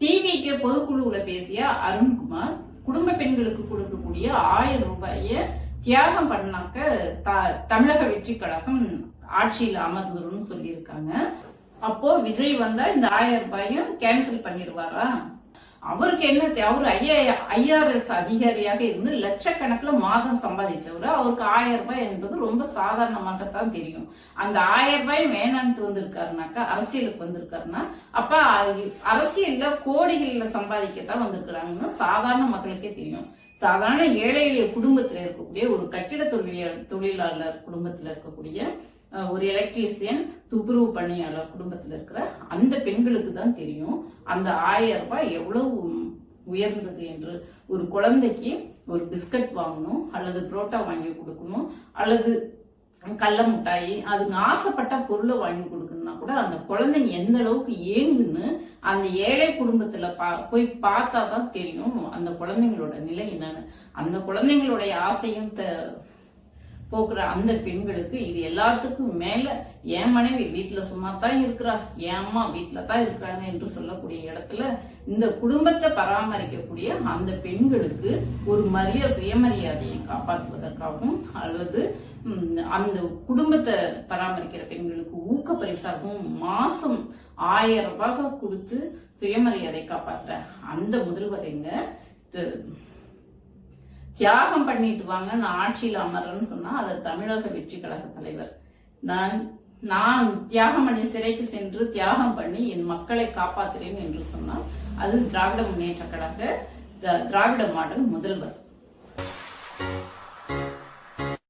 டிவிக்கு பொதுக்குழுவுல பேசிய அருண்குமார் குடும்ப பெண்களுக்கு கொடுக்கக்கூடிய ஆயிரம் ரூபாயை தியாகம் பண்ணாக்க த- தமிழக வெற்றி கழகம் ஆட்சியில் அமர்ந்துடும் சொல்லியிருக்காங்க. அப்போ விஜய் வந்தா இந்த ஆயிரம் ரூபாயும் கேன்சல் பண்ணிடுவாரா அவருக்கு என்ன அவர் அவரு ஐஏ ஐஆர்எஸ் அதிகாரியாக இருந்து லட்சக்கணக்கில் மாதம் சம்பாதிச்சவர். அவருக்கு ஆயிரம் ரூபாய் என்பது ரொம்ப சாதாரணமாகத்தான் தெரியும். அந்த ஆயிரம் ரூபாய் வேணான்ட்டு வந்திருக்காருனாக்கா அரசியலுக்கு வந்திருக்காருன்னா அப்ப அரசியலில் கோடிகளில் சம்பாதிக்கத்தான் வந்திருக்கிறாங்கன்னு சாதாரண மக்களுக்கே தெரியும். சாதாரண ஏழை எளிய குடும்பத்தில் இருக்கக்கூடிய ஒரு கட்டிட தொழில் தொழிலாளர் குடும்பத்துல இருக்கக்கூடிய ஒரு எலக்ட்ரீசியன் துப்புரவு பணியாளர் குடும்பத்தில் இருக்கிற அந்த பெண்களுக்கு தான் தெரியும். அந்த ஆயிரம் ரூபாய் எவ்வளவு உயர்ந்தது என்று. ஒரு குழந்தைக்கு ஒரு பிஸ்கட் வாங்கணும் அல்லது புரோட்டா வாங்கி கொடுக்கணும் அல்லது கடல மிட்டாயி அதுங்க ஆசைப்பட்ட பொருளை வாங்கி கொடுக்கணும்னா கூட அந்த குழந்தைங்க எந்த அளவுக்கு ஏங்குன்னு அந்த ஏழை குடும்பத்துல பா போய் பார்த்தா தான் தெரியும் அந்த குழந்தைங்களோட நிலை என்னன்னு. அந்த குழந்தைங்களுடைய ஆசையும் த போக்குற அந்த பெண்களுக்கு இது எல்லாத்துக்கும் மேல என் மனைவி வீட்டுல சும்மா தான் இருக்கிறா என் அம்மா வீட்டுல தான் இருக்கிறாங்க என்று சொல்லக்கூடிய இடத்துல இந்த குடும்பத்தை பராமரிக்கக்கூடிய அந்த பெண்களுக்கு ஒரு மரியாதை சுயமரியாதையை காப்பாற்றுவதற்காகவும் அல்லது அந்த குடும்பத்தை பராமரிக்கிற பெண்களுக்கு ஊக்க பரிசாகவும் மாசம் ஆயிரம் ரூபாய் கொடுத்து சுயமரியாதை காப்பாற்றுற அந்த முதல்வரைங்க தியாகம் பண்ணிட்டு வாங்க நான் ஆட்சியில் அமர்றேன்னு சொன்னா அது தமிழக வெற்றி கழக தலைவர். நான் நான் தியாகம் பண்ணி சிறைக்கு சென்று தியாகம் பண்ணி என் மக்களை காப்பாத்துறேன் என்று சொன்னால் அது திராவிட முன்னேற்ற கழக த- திராவிட மாடல் முதல்வர்.